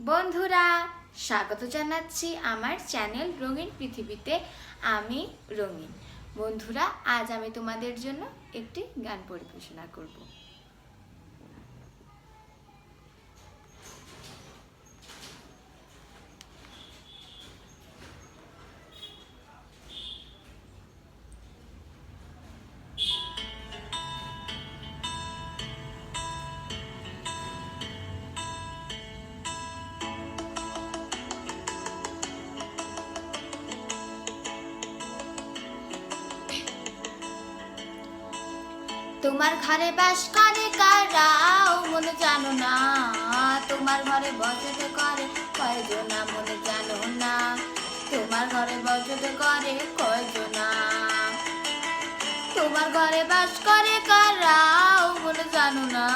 বন্ধুরা, স্বাগত জানাচ্ছি আমার চ্যানেল রঙিন পৃথিবীতে। আমি রঙিন। বন্ধুরা, আজ আমি তোমাদের জন্য একটি গান পরিবেশনা করব। তোমার ঘরে বাস করে কারাও মনে জানো না। তোমার ঘরে বসতে করে কয়জনা, মনে জানো না। তোমার ঘরে বসতে করে কয়জনা। তোমার ঘরে বাস করে কারাও মনে জানো না।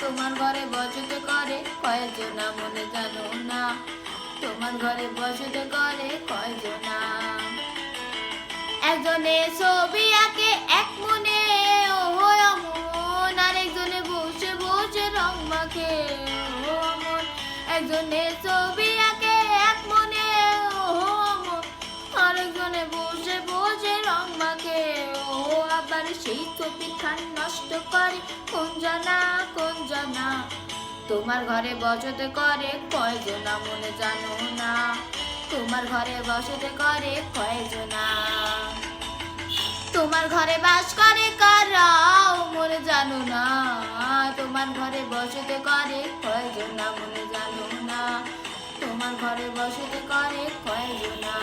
তোমার ঘরে বসতে করে কয়জনা, মনে জানো না। তোমার ঘরে বসতে করে কয়জনা। একজনে ছবি একজনে ছবি আঁকে এক মনে আরেকজনে বসে বসে রং মাখে ও আবার সেই ছবি খান নষ্ট করে। কোন জানা কোন জানা, তোমার ঘরে বসতে করে কয়জনা মনে জানো না? তোমার ঘরে বসতে করে কয়জনা তোমার ঘরে বাস করে বসতে করে কয়জনা মনে জানো না। তোমার ঘরে বসতে করে কয়জনা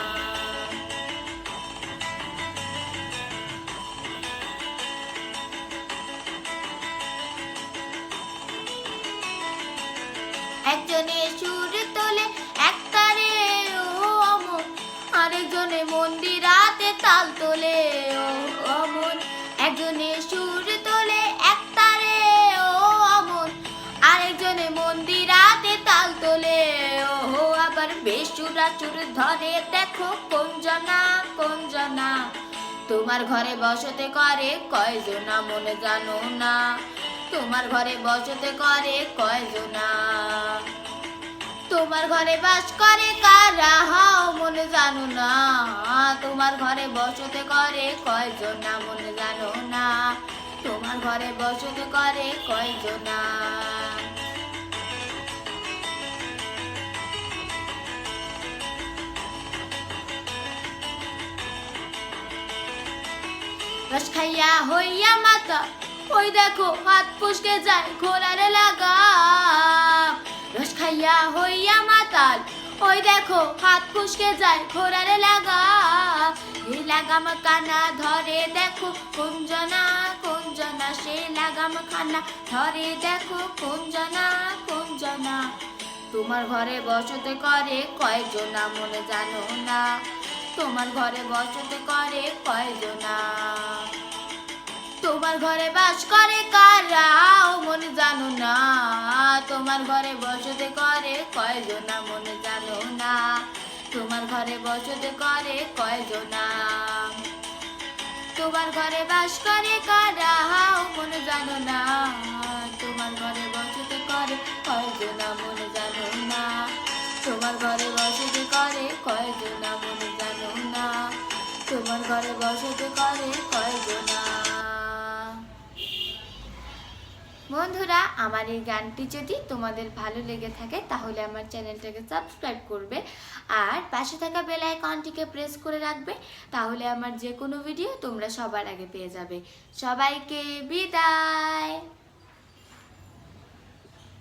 একজনে সুর তোলে, একতারে ও অমন আরেকজনে মন্দিরাতে আবার বেসুরা চুর ধরে। দেখো কোন জনা কোন জনা, তোমার ঘরে বসতে করে কয়জনা মনে জানো না। তোমার ঘরে বসতে করে কয়জনা তোমার ঘরে বাস করে কারা? হাও, মনে জানো না। তোমার ঘরে বসতে করে কয়জনা মনে জানো না। তোমার ঘরে বসতে করে কয়জনা রস খাইয়া হইয়া মাতা, ওই দেখো হাত ফুসকে যায় ঘোড়ারে লাগা। রস খাইয়া হইয়া মাতাল, ওই দেখো হাত ফুসকে যায় ঘোড়ারে লাগা। এই লাগাম কানা ধরে দেখো কুঞ্জনা কুঞ্জনা, সে লাগাম খানা ধরে দেখো কুঞ্জনা কুঞ্জনা। তোমার ঘরে বসতে করে কয়জনা মনে জানো না? তোমার ঘরে বসতে করে কয়জনা তোমার ঘরে বাস করে কারাও মনে জানো না। তোমার ঘরে বসতে করে কয়জনা মনে জানো না। তোমার ঘরে বসতে করে কয়জনা তোমার ঘরে বাস করে কারাও মনে জানো না। তোমার ঘরে বসতে করে বন্ধুরা, আমার এই গানটি যদি তোমাদের ভালো লেগে থাকে, তাহলে আমার চ্যানেলটাকে সাবস্ক্রাইব করবে আর পাশে থাকা বেল আইকনটিকে প্রেস করে রাখবে, তাহলে আমার যে কোনো ভিডিও তোমরা সবার আগে পেয়ে যাবে। সবাইকে বিদায়!